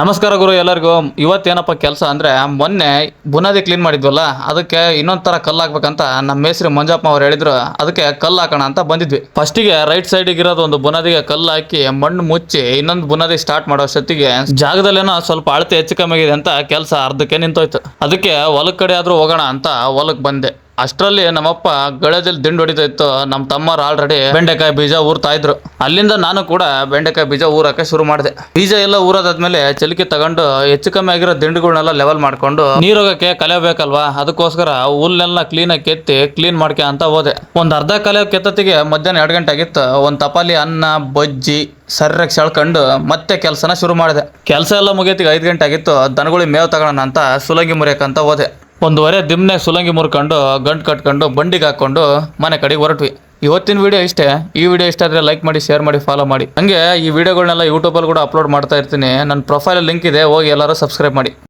ನಮಸ್ಕಾರ ಗುರು ಎಲ್ಲರಿಗೂ. ಇವತ್ತೇನಪ್ಪ ಕೆಲಸ ಅಂದರೆ ಮೊನ್ನೆ ಬುನಾದಿ ಕ್ಲೀನ್ ಮಾಡಿದ್ವಲ್ಲ, ಅದಕ್ಕೆ ಇನ್ನೊಂದು ಥರ ಕಲ್ಲು ಹಾಕ್ಬೇಕಂತ ನಮ್ಮ ಮೇಸ್ರಿ ಮಂಜಪ್ಪ ಅವ್ರು ಹೇಳಿದ್ರು, ಅದಕ್ಕೆ ಕಲ್ಲು ಹಾಕೋಣ ಅಂತ ಬಂದಿದ್ವಿ. ಫಸ್ಟಿಗೆ ರೈಟ್ ಸೈಡಿಗೆ ಇರೋದು ಒಂದು ಬುನಾದಿಗೆ ಕಲ್ಲು ಹಾಕಿ ಮಣ್ಣು ಮುಚ್ಚಿ ಇನ್ನೊಂದು ಬುನಾದಿ ಸ್ಟಾರ್ಟ್ ಮಾಡೋ ಅಷ್ಟೊತ್ತಿಗೆ ಜಾಗದಲ್ಲೇನೋ ಸ್ವಲ್ಪ ಅಳತೆ ಹೆಚ್ಚು ಕಮ್ಮಿ ಆಗಿದೆ ಅಂತ ಕೆಲಸ ಅರ್ಧಕ್ಕೆ ನಿಂತೋಯ್ತು. ಅದಕ್ಕೆ ಹೊಲಕ್ಕೆ ಕಡೆ ಆದರೂ ಹೋಗೋಣ ಅಂತ ಹೊಲಕ್ಕೆ ಬಂದೆ. ಅಷ್ಟರಲ್ಲಿ ನಮ್ಮಪ್ಪ ಗಳದಲ್ಲಿ ದಿಂಡು ಹೊಡಿತಾ ಇತ್ತು. ನಮ್ಮ ತಮ್ಮರು ಆಲ್ರೆಡಿ ಬೆಂಡೆಕಾಯಿ ಬೀಜ ಊರ್ತಾ ಇದ್ರು. ಅಲ್ಲಿಂದ ನಾನು ಕೂಡ ಬೆಂಡೆಕಾಯಿ ಬೀಜ ಊರಕ್ಕೆ ಶುರು ಮಾಡಿದೆ. ಬೀಜ ಎಲ್ಲ ಊರದಾದ್ಮೇಲೆ ಚಲಿಕೆ ತಗೊಂಡು ಹೆಚ್ಚು ಕಮ್ಮಿ ಆಗಿರೋ ದಿಂಡುಗಳನ್ನೆಲ್ಲ ಲೆವೆಲ್ ಮಾಡ್ಕೊಂಡು ನೀರೋಗಕ್ಕೆ ಕಲಿಯಬೇಕಲ್ವಾ ಅದಕ್ಕೋಸ್ಕರ ಹುಲ್ಲೆಲ್ಲ ಕ್ಲೀನಾಗಿ ಕೆತ್ತಿ ಕ್ಲೀನ್ ಮಾಡ್ಕೆ ಅಂತ ಹೋದೆ. ಒಂದ್ ಅರ್ಧ ಕಲೆ ಕೆತ್ತತ್ತಿಗೆ ಮಧ್ಯಾಹ್ನ ಎರಡು ಗಂಟೆ ಆಗಿತ್ತು. ಒಂದ್ ತಪಾಲಿ ಅನ್ನ, ಬಜ್ಜಿ ಸರ್ಯಾಗಿ ಸೆಳ್ಕೊಂಡು ಮತ್ತೆ ಕೆಲಸನ ಶುರು ಮಾಡಿದೆ. ಕೆಲಸ ಎಲ್ಲ ಮುಗಿಯತ್ತಿಗೆ ಐದು ಗಂಟೆ ಆಗಿತ್ತು. ದನಗಳಿಗೆ ಮೇವು ತಗೋಣ ಅಂತ ಸುಲಂಗಿ ಮುರಿಯಕ್ಕಂತ ಹೋದೆ. ಒಂದುವರೆ ದಿಮ್ನೆ ಸುಲಂಗಿ ಮುರ್ಕೊಂಡು, ಗಂಟು ಕಟ್ಕೊಂಡು, ಬಂಡಿಗೆ ಹಾಕೊಂಡು ಮನೆ ಕಡೆಗೆ ಹೊರಟ್ವಿ. ಇವತ್ತಿನ ವಿಡಿಯೋ ಇಷ್ಟೇ. ಈ ವಿಡಿಯೋ ಇಷ್ಟ ಆದರೆ ಲೈಕ್ ಮಾಡಿ ಶೇರ್ ಮಾಡಿ ಫಾಲೋ ಮಾಡಿ. ಹಂಗೆ ಈ ವಿಡಿಯೋಗಳನ್ನೆಲ್ಲ ಯೂಟ್ಯೂಬಲ್ಲಿ ಕೂಡ ಅಪ್ಲೋಡ್ ಮಾಡ್ತಾ ಇರ್ತೀನಿ. ನನ್ನ ಪ್ರೊಫೈಲ್ ಲಿಂಕ್ ಇದೆ, ಹೋಗಿ ಎಲ್ಲರೂ ಸಬ್ಸ್ಕ್ರೈಬ್ ಮಾಡಿ.